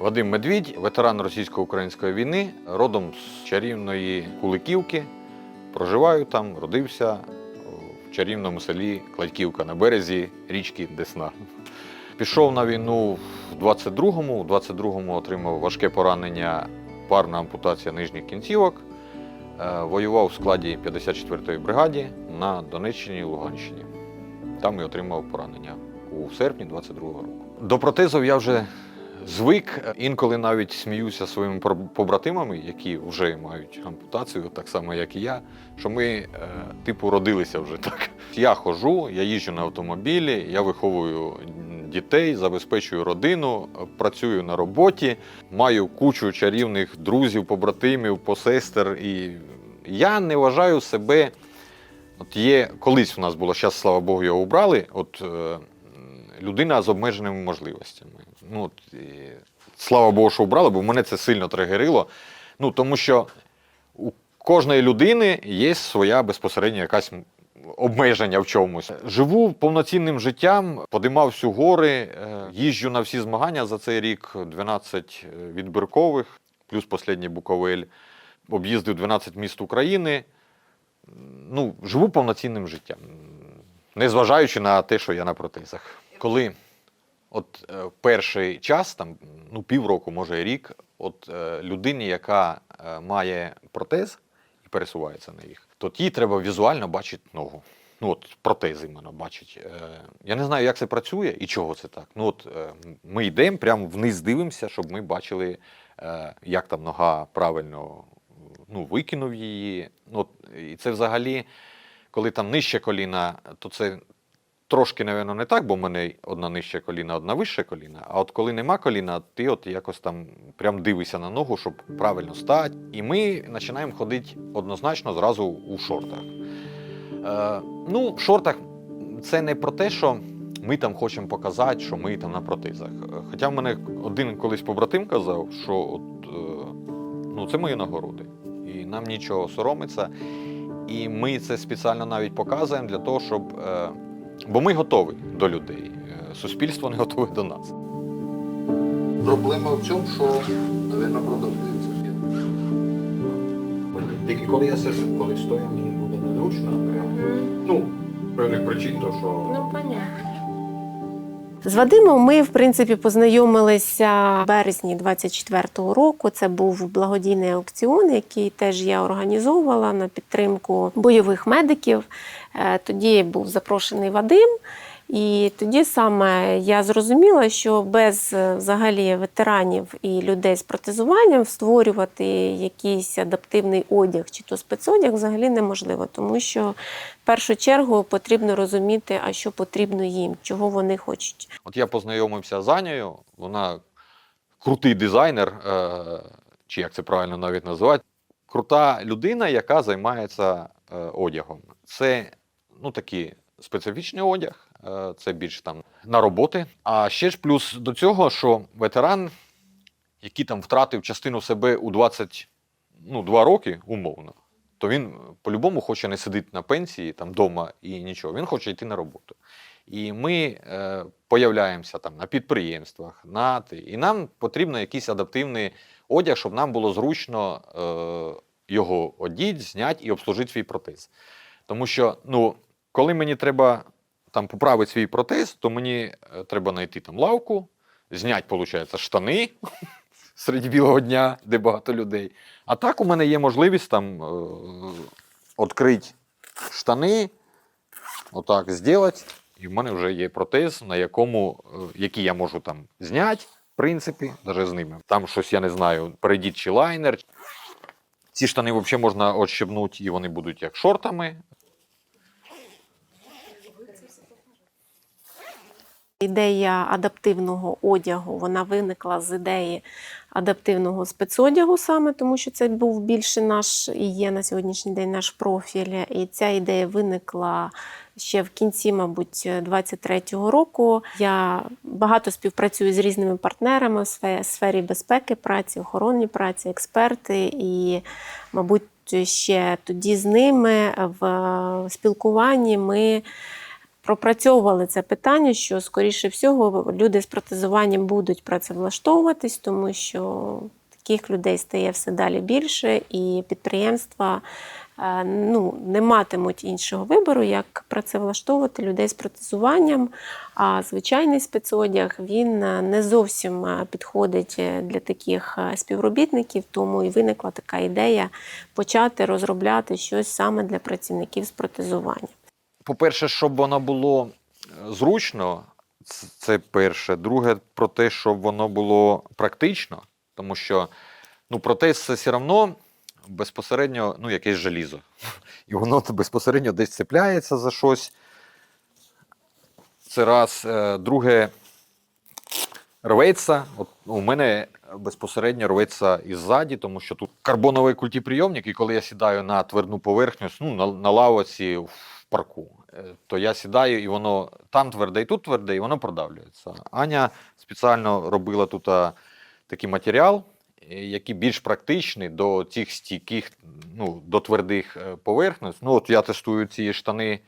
Вадим Медвідь, ветеран російсько-української війни, родом з чарівної Куликівки. Проживаю там, родився в чарівному селі Кладьківка на березі річки Десна. Пішов на війну в 22-му. У 22-му отримав важке поранення, парна ампутація нижніх кінцівок. Е, Воював у складі 54-ї бригаді на Донеччині і Луганщині. Там і отримав поранення у серпні 22-го року. До протезів я вже звик. Інколи навіть сміюся своїми побратимами, які вже мають ампутацію, так само як і я. Що ми, е, типу, родилися вже так. Я ходжу, я їжджу на автомобілі, я виховую дітей, забезпечую родину, працюю на роботі, маю кучу чарівних друзів, побратимів, посестер. І я не вважаю себе. От є колись у нас було, зараз, слава Богу, його убрали. От е, людина з обмеженими можливостями. Ну, слава Богу, що убрали, бо мене це сильно тригерило. Ну, тому що у кожної людини є своя безпосередня якась обмеження в чомусь. Живу повноцінним життям, подимав всю гори, е, їжджу на всі змагання за цей рік, 12 відбіркових, плюс останній Буковель. Об'їздив 12 міст України. Ну, живу повноцінним життям, незважаючи на те, що я на протезах. Коли от е, перший час, там, ну, півроку, може рік, от е, людині, яка е, має протез і пересувається на їх, то їй треба візуально бачити ногу. Ну, от протез іменно бачить. Е, я не знаю, як це працює і чого це так. Ну, от е, ми йдемо, прямо вниз дивимося, щоб ми бачили, е, як там нога правильно ну, викинув її. Ну, от, і це взагалі, коли там нижче коліна, то це трошки, напевно, не так, бо в мене одна нижче коліна, одна вище коліна. А от коли нема коліна, ти от якось там прям дивишся на ногу, щоб правильно стати. І ми починаємо ходити однозначно зразу у шортах. Е, ну, в шортах це не про те, що ми там хочемо показати, що ми там на протезах. Хоча в мене один колись побратим казав, що от, е, ну, це мої нагороди. І нам нічого соромиться. І ми це спеціально навіть показуємо для того, щоб. Е, бо ми готові до людей. Е, Суспільство не готове до нас. Проблема в цьому, що, новина продовжується. Тільки коли я сижу, коли стою, мені буде незручно. Ну, певних причин, то що. Ну, понятно. З Вадимом ми, в принципі, познайомилися в березні 24-го року. Це був благодійний аукціон, який теж я організовувала на підтримку бойових медиків. Е, Тоді був запрошений Вадим. І тоді саме я зрозуміла, що без е, взагалі ветеранів і людей з протезуванням створювати якийсь адаптивний одяг чи то спецодяг взагалі неможливо, тому що в першу чергу потрібно розуміти, а що потрібно їм, чого вони хочуть. От я познайомився з Анею, вона крутий дизайнер, е, чи як це правильно навіть називати. Крута людина, яка займається е, одягом. Це ну, такий специфічний одяг, це більш там на роботи. А ще ж плюс до цього, що ветеран, який там втратив частину себе у 22 ну, роки, умовно, то він по-любому хоче не сидіти на пенсії там вдома і нічого. Він хоче йти на роботу. І ми е, появляємося там на підприємствах, на. І нам потрібно якийсь адаптивний одяг, щоб нам було зручно е, його одіти, зняти і обслужити свій протез. Тому що, ну, коли мені треба там поправити свій протез, то мені е, треба знайти там лавку, зняти, виходить, штани серед білого дня, де багато людей. А так у мене є можливість там е, відкрити штани, отак зробити. І в мене вже є протез, на якому, е, який я можу там зняти, в принципі, навіть з ними. Там щось, я не знаю, перейдіть чи лайнер. Ці штани взагалі можна отщебнути, і вони будуть як шортами. Ідея адаптивного одягу вона виникла з ідеї адаптивного спецодягу саме, тому що це був більше наш і є на сьогоднішній день наш профіль. І ця ідея виникла ще в кінці, мабуть, 23-го року. Я багато співпрацюю з різними партнерами в сфері безпеки праці, охоронні праці, експерти і, мабуть, ще тоді з ними в спілкуванні ми пропрацьовували це питання, що, скоріше всього, люди з протезуванням будуть працевлаштовуватись, тому що таких людей стає все далі більше, і підприємства е, ну, не матимуть іншого вибору, як працевлаштовувати людей з протезуванням. А звичайний спецодяг він е, не зовсім е, підходить для таких співробітників, тому і виникла така ідея почати розробляти щось саме для працівників з протезуванням. По-перше, щоб воно було е, зручно, це перше. Друге, про те, щоб воно було практично, тому що ну, протез це все одно безпосередньо ну, якесь желізо. І воно безпосередньо десь цепляється за щось. Це раз. Е, Друге, рветься. От у мене безпосередньо рветься і ззаді, тому що тут карбоновий культіприйомник, і коли я сідаю на твердну поверхню, ну, на, на лавоці в парку, то я сідаю, і воно там тверде, і тут тверде, і воно продавлюється. Аня спеціально робила тут такий матеріал, е, який більш практичний до цих стійких, ну, до твердих е, поверхнень. Ну, от я тестую ці штани.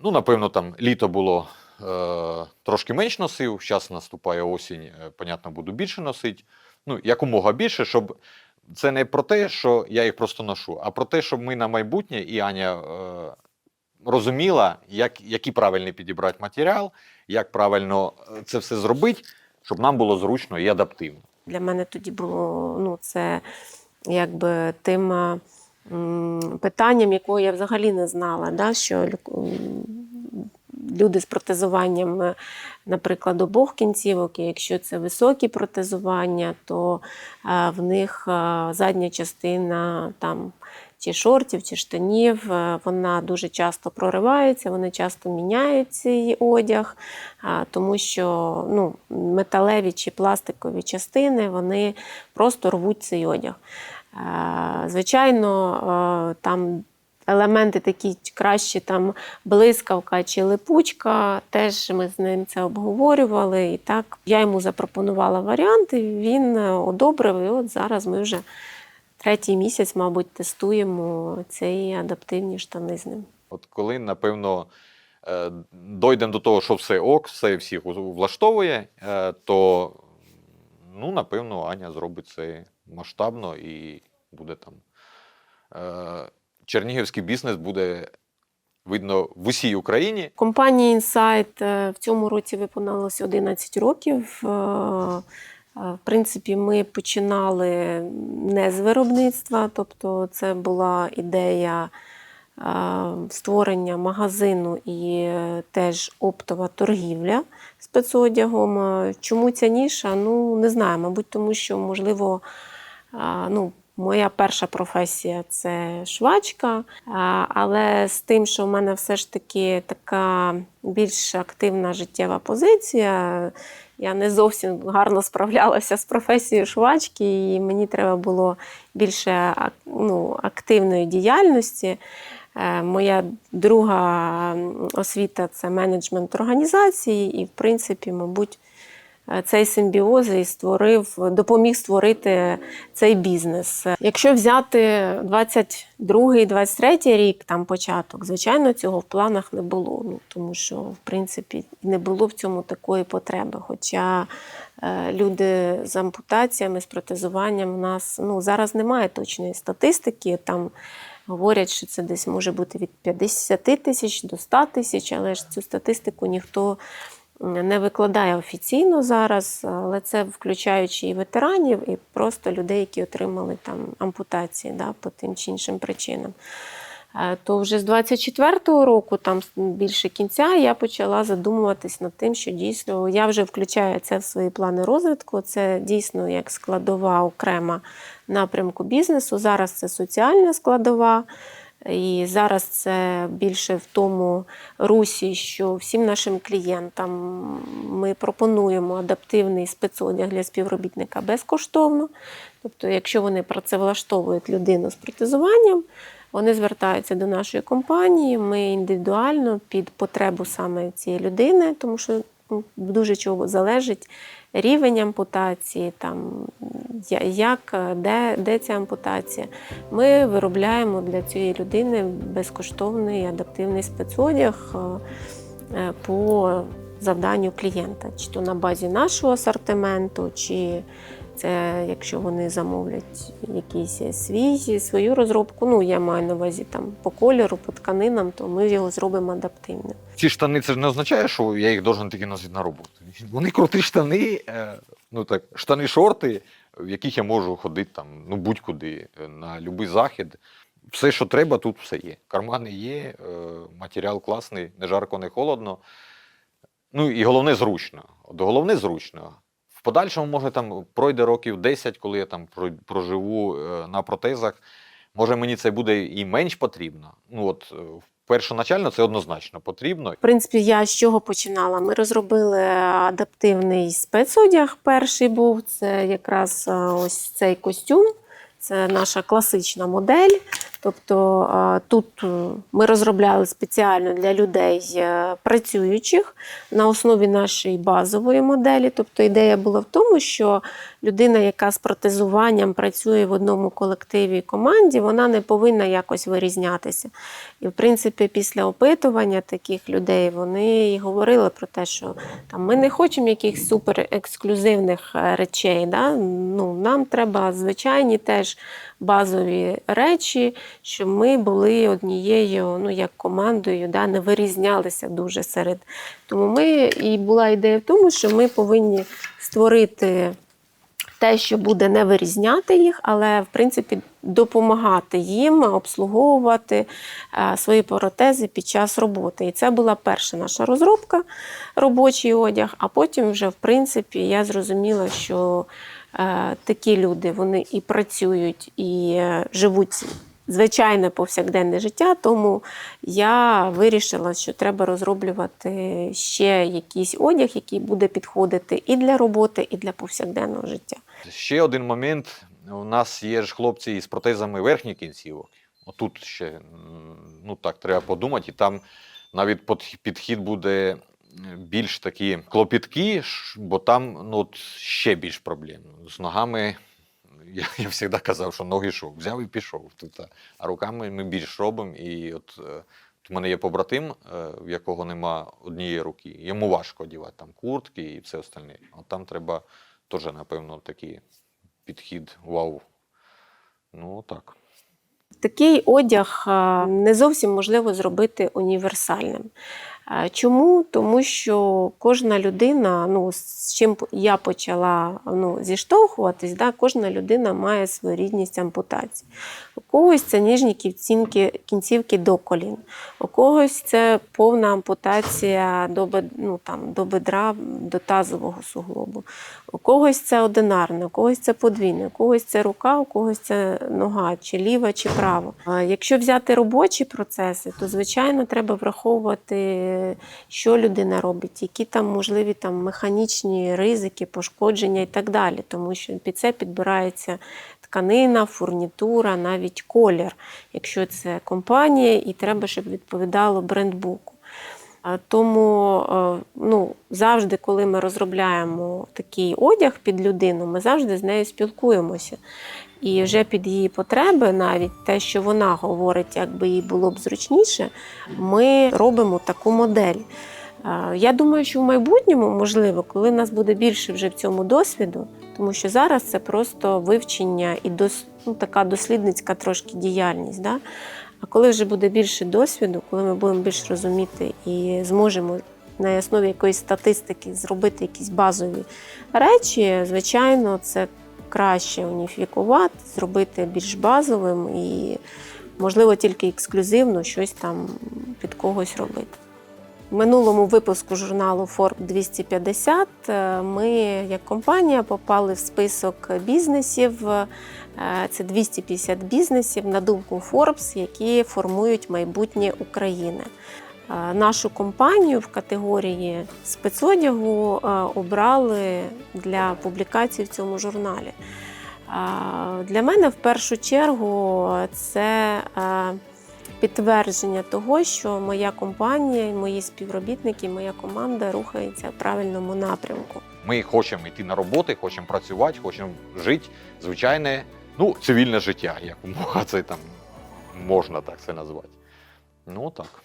Ну, напевно, там літо було е, трошки менш носив, зараз наступає осінь, е, понятно, буду більше носити. Ну, якомога більше, щоб це не про те, що я їх просто ношу, а про те, щоб ми на майбутнє і Аня е, розуміла, як, який правильний підібрати матеріал, як правильно е, це все зробити, щоб нам було зручно і адаптивно. Для мене тоді було ну, це якби тим питанням, якого я взагалі не знала. Да? Що люди з протезуванням, е, наприклад, обох кінцівок, і якщо це високі протезування, то е, в них задня частина там. Чи шортів, чи штанів, е, вона дуже часто проривається, вони часто міняють цей одяг, тому що ну, металеві чи пластикові частини вони просто рвуть цей одяг. Е, Звичайно, е, там елементи такі кращі, там блискавка чи липучка, теж ми з ним це обговорювали. І так я йому запропонувала варіанти, він одобрив, і от зараз ми вже третій місяць, мабуть, тестуємо ці адаптивні штани з ним. От коли, напевно, е, дойдемо до того, що все ок, все всіх влаштовує, е, то ну, напевно, Аня зробить це масштабно і буде там. е, Чернігівський бізнес буде видно в усій Україні. Компанії е, в цьому році виповнилося 11 років. В принципі, ми починали не з виробництва, тобто це була ідея створення магазину і е, теж оптова торгівля спецодягом. Чому ця ніша? Ну, не знаю, мабуть, тому що, можливо, ну, моя перша професія це швачка, але з тим, що в мене все ж таки така більш активна життєва позиція, я не зовсім гарно справлялася з професією швачки, і мені треба було більше ну, активної діяльності. Е, Моя друга освіта це менеджмент організації, і, в принципі, мабуть, цей симбіоз і створив, допоміг створити цей бізнес. Якщо взяти 22-23 рік, там початок, звичайно, цього в планах не було. Ну, тому що, в принципі, не було в цьому такої потреби. Хоча е, люди з ампутаціями, з протезуванням у нас ну, зараз немає точної статистики. Там говорять, що це десь може бути від 50 тисяч до 100 тисяч, але ж цю статистику ніхто не викладає офіційно зараз, але це включаючи і ветеранів, і просто людей, які отримали там ампутації да, по тим чи іншим причинам. Е, То вже з 24-го року, там більше кінця, я почала задумуватись над тим, що дійсно я вже включаю це в свої плани розвитку. Це дійсно як складова окрема напрямку бізнесу. Зараз це соціальна складова. І зараз це більше в тому русі, що всім нашим клієнтам ми пропонуємо адаптивний спецодяг для співробітника безкоштовно. Тобто, якщо вони працевлаштовують людину з протезуванням, вони звертаються до нашої компанії. Ми індивідуально під потребу саме цієї людини, тому що ну, дуже чого залежить рівень ампутації, там, як, де, де ця ампутація. Ми виробляємо для цієї людини безкоштовний адаптивний спецодяг е, по завданню клієнта, чи то на базі нашого асортименту, чи це якщо вони замовлять якийсь свій, свою розробку. Ну, я маю на увазі там по кольору, по тканинам, то ми його зробимо адаптивним. Ці штани це ж не означає, що я їх должен тільки носити на роботу. Вони круті штани, е, ну так, штани-шорти, в яких я можу ходити там, ну будь-куди, е, на будь-який захід. Все, що треба, тут все є. Кармани є, е, матеріал класний, не жарко, не холодно. Ну і головне зручно. От головне зручно. Подальшому, може, там пройде років 10, коли я там проживу е, на протезах. Може, мені це буде і менш потрібно. Ну, от, е, першоначально це однозначно потрібно. В принципі, я з чого починала? Ми розробили адаптивний спецодяг. Перший був це якраз е, ось цей костюм. Це наша класична модель. Тобто е, тут е, ми розробляли спеціально для людей е, працюючих на основі нашої базової моделі. Тобто ідея була в тому, що людина, яка з протезуванням працює в одному колективі і команді, вона не повинна якось вирізнятися. І, в принципі, після опитування таких людей вони і говорили про те, що там ми не хочемо якихось супер ексклюзивних е, речей. Да? Ну, нам треба звичайні теж базові речі, щоб ми були однією, ну як командою, да? не вирізнялися дуже серед. Тому ми і була ідея в тому, що ми повинні створити те, що буде не вирізняти їх, але в принципі допомагати їм обслуговувати е, свої протези під час роботи. І це була перша наша розробка, робочий одяг. А потім, вже в принципі, я зрозуміла, що такі люди вони і працюють, і е, живуть. Звичайне повсякденне життя, тому я вирішила, що треба розроблювати ще якийсь одяг, який буде підходити і для роботи, і для повсякденного життя. Ще один момент. У нас є ж хлопці із протезами верхніх кінцівок. Отут ще ну так треба подумати, і там навіть підхід буде більш такі клопіткі, бо там ну, от ще більш проблем. З ногами я, я завжди казав, що ноги що, взяв і пішов. Тут, а- руками ми більш робимо. І от е, у мене є побратим, е, в якого нема однієї руки. Йому важко одягати там куртки і все остальне. От там треба теж, напевно, такий підхід вау. Ну так. Такий одяг е, не зовсім можливо зробити універсальним. Е, Чому? Тому що кожна людина, ну, з чим я почала ну, зіштовхуватись, да, кожна людина має свою рідність ампутації. У когось це ніжні кінцівки, кінцівки до колін, у когось це повна ампутація до, ну, там, до бедра, до тазового суглобу. У когось це одинарне, у когось це подвійне, у когось це рука, у когось це нога, чи ліва, чи права. Якщо взяти робочі процеси, то звичайно треба враховувати, що людина робить, які там можливі там механічні ризики, пошкодження і так далі. Тому що під це підбирається тканина, фурнітура, навіть колір, якщо це компанія, і треба, щоб відповідало брендбуку. А Тому е, ну, завжди, коли ми розробляємо такий одяг під людину, ми завжди з нею спілкуємося. І вже під її потреби, навіть те, що вона говорить, як би їй було б зручніше, ми робимо таку модель. Е, Я думаю, що в майбутньому, можливо, коли нас буде більше вже в цьому досвіду, тому що зараз це просто вивчення і дос, ну, така дослідницька трошки діяльність. Да? А коли вже буде більше досвіду, коли ми будемо більш розуміти і зможемо на основі якоїсь статистики зробити якісь базові речі, звичайно, це краще уніфікувати, зробити більш базовим і, можливо, тільки ексклюзивно щось там під когось робити. Минулому випуску журналу Forbes 250 е, ми, як компанія, попали в список бізнесів. Е, Це 250 бізнесів, на думку Forbes, які формують майбутнє України. Е, Нашу компанію в категорії спецодягу обрали для публікації в цьому журналі. Для мене в першу чергу це підтвердження того, що моя компанія, мої співробітники, моя команда рухається в правильному напрямку. Ми хочемо йти на роботи, хочемо працювати, хочемо жити звичайне, ну, цивільне життя, як це там можна так це назвати. Ну так.